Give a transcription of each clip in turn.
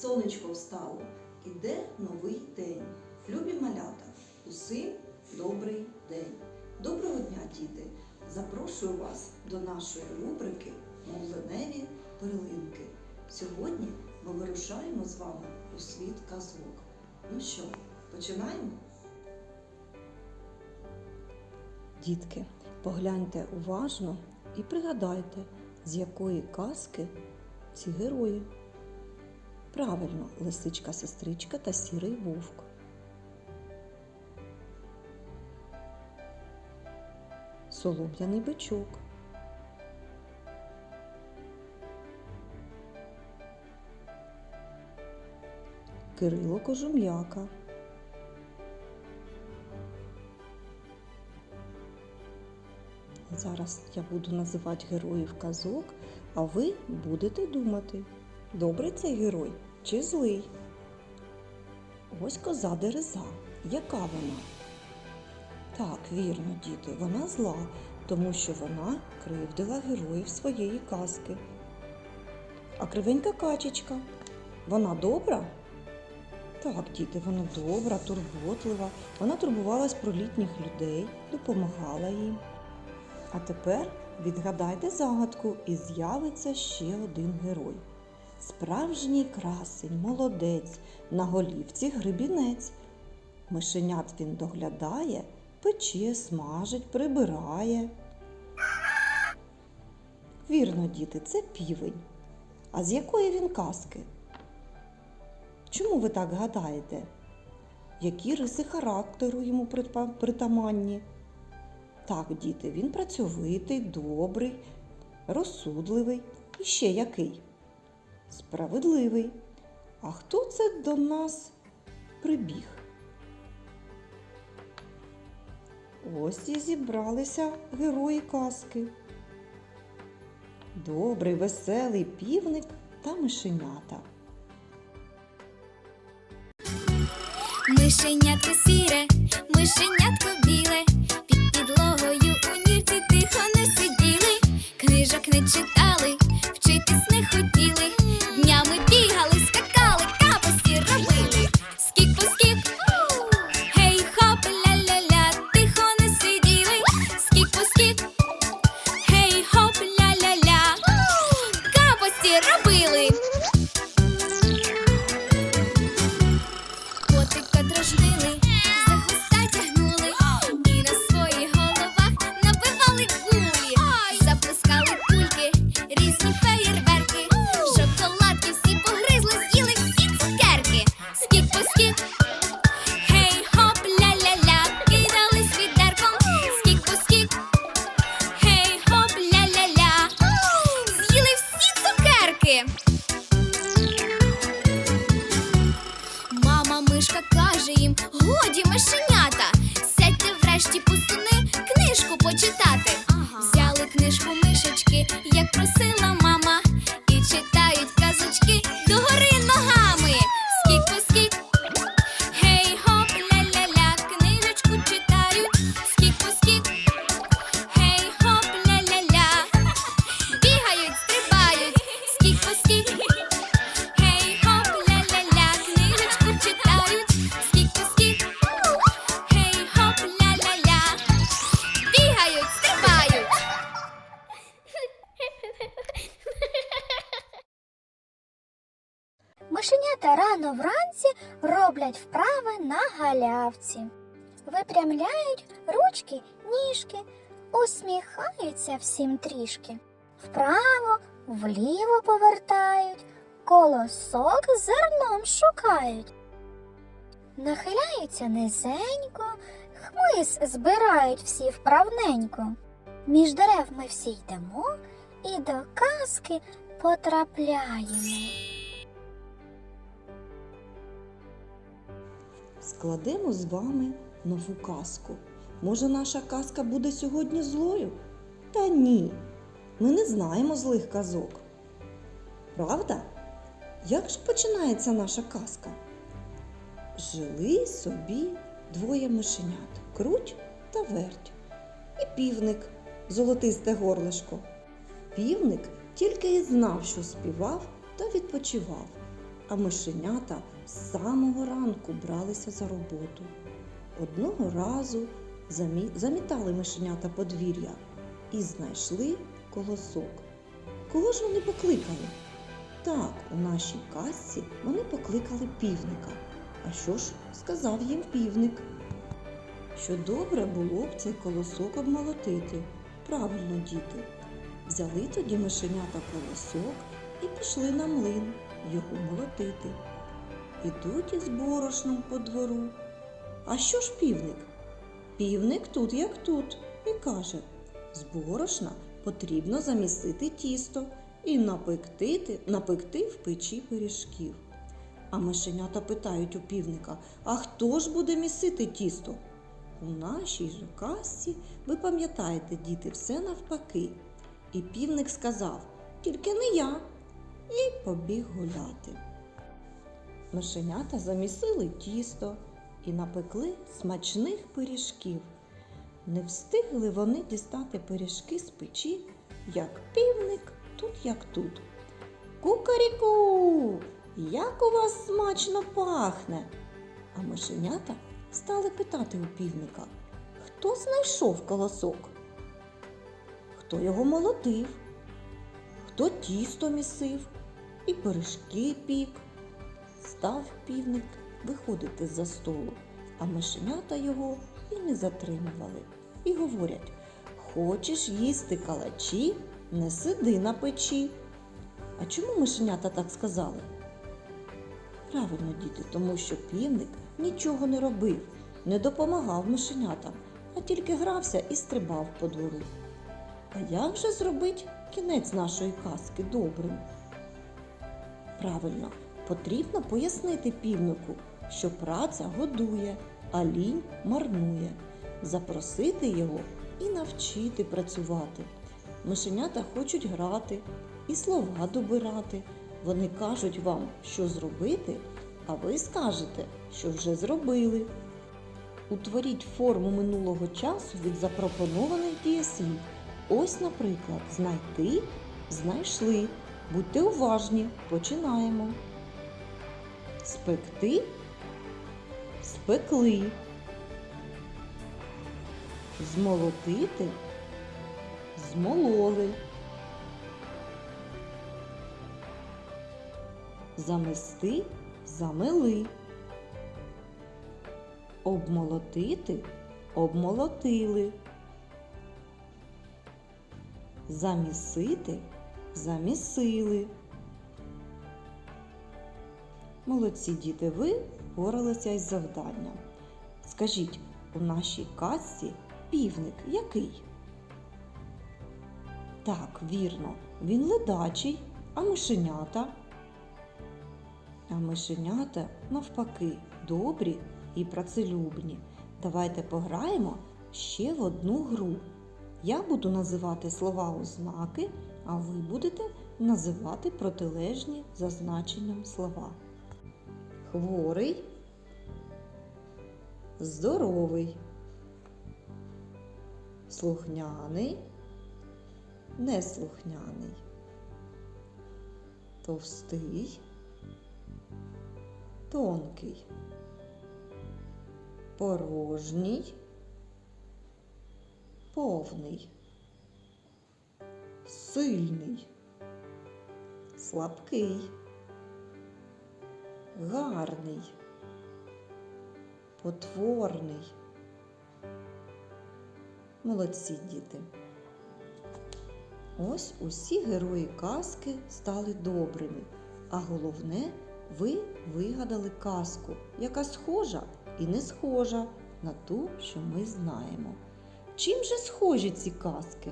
сонечко встало, іде новий день. Любі малята, усім добрий день. Доброго дня, діти! Запрошую вас до нашої рубрики Мовленеві перлинки. Сьогодні ми вирушаємо з вами у світ казок. Ну що, починаємо? Дітки, погляньте уважно і пригадайте, з якої казки ці герої. Правильно, лисичка, сестричка та сірий вовк. Солом'яний бичок. Кирило Кожум'яка. Зараз я буду називати героїв казок, а ви будете думати, добрий цей герой чи злий. Ось коза Дереза. Яка вона? Так, вірно, діти, вона зла, тому що вона кривдила героїв своєї казки. А кривенька качечка. Вона добра? Так, діти, вона добра, турботлива. Вона турбувалась про літніх людей, допомагала їм. А тепер відгадайте загадку і з'явиться ще один герой. Справжній красень, молодець, на голівці грибінець. Мишенят він доглядає, пече, смажить, прибирає. Вірно, діти, це півень. А з якої він казки? Чому ви так гадаєте? Які риси характеру йому притаманні? Так, діти, він працьовитий, добрий, розсудливий і ще який? Справедливий. А хто це до нас прибіг? Ось і зібралися герої казки. Добрий, веселий півник та мишенята. Мишенятко сіре, мишенятко біле, під підлогою у нірці тихо не сиділи, книжок не читали, цукерки. Скік Мишенята рано вранці роблять вправи на галявці. Випрямляють ручки, ніжки, усміхаються всім трішки. Вправо, вліво повертають, колосок зерном шукають. Нахиляються низенько, хмиз збирають всі вправненько. Між дерев ми всі йдемо і до казки потрапляємо. Складемо з вами нову казку. Може, наша казка буде сьогодні злою? Та ні. Ми не знаємо злих казок. Правда? Як ж починається наша казка? Жили собі двоє мишенят круть та верть. І півник, золотисте горлишко. Півник тільки і знав, що співав та відпочивав. А мишенята з самого ранку бралися за роботу. Одного разу замі... замітали мишенята подвір'я і знайшли колосок. Кого ж вони покликали? Так, у нашій казці вони покликали півника. А що ж сказав їм півник? Що добре було б цей колосок обмолотити. Правильно, діти. Взяли тоді мишенята колосок і пішли на млин його молотити. Ідуть із борошном по двору. А що ж півник? Півник тут, як тут, і каже: з борошна потрібно замісити тісто і напекти, напекти в печі пиріжків. А мишенята питають у півника: а хто ж буде місити тісто? У нашій же казці, ви пам'ятаєте, діти, все навпаки. І півник сказав, тільки не я, і побіг гуляти. Мишенята замісили тісто і напекли смачних пиріжків. Не встигли вони дістати пиріжки з печі, як півник тут, як тут. Кукаріку, як у вас смачно пахне. А мишенята стали питати у півника, хто знайшов колосок, хто його молотив, хто тісто місив і пиріжки пік. Став півник виходити з-за столу, а мишенята його і не затримували. І говорять: Хочеш їсти калачі, не сиди на печі. А чому мишенята так сказали? Правильно, діти, тому що півник нічого не робив, не допомагав мишенятам, а тільки грався і стрибав по двору. А як же зробить кінець нашої казки добрим? Правильно, потрібно пояснити півнику, що праця годує, а лінь марнує, запросити його і навчити працювати. Мишенята хочуть грати і слова добирати. Вони кажуть вам, що зробити, а ви скажете, що вже зробили. Утворіть форму минулого часу від запропонованих дієслів. Ось, наприклад, знайти, знайшли. Будьте уважні, починаємо. Спекти, спекли. Змолотити, змололи. Замести, замели. Обмолотити, обмолотили. Замісити, замісили. Молодці діти, ви впоралися із завданням. Скажіть, у нашій казці півник який? Так, вірно, він ледачий, а мишенята. А мишенята, навпаки, добрі і працелюбні. Давайте пограємо ще в одну гру. Я буду називати слова ознаки, а ви будете називати протилежні за значенням слова. Хворий, здоровий, слухняний, неслухняний, товстий, тонкий, порожній, повний, сильний, слабкий, гарний, потворний. Молодці діти. Ось усі герої казки стали добрими, а головне, ви вигадали казку, яка схожа і не схожа на ту, що ми знаємо. Чим же схожі ці казки?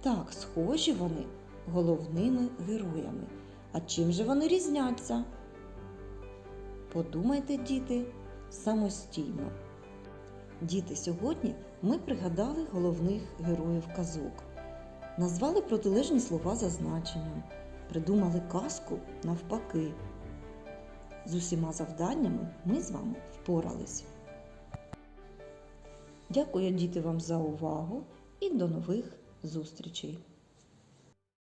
Так, схожі вони головними героями. А чим же вони різняться? Подумайте, діти, самостійно. Діти, сьогодні ми пригадали головних героїв казок, назвали протилежні слова за значенням, придумали казку навпаки. З усіма завданнями ми з вами впорались. Дякую, діти, вам за увагу і до нових зустрічей!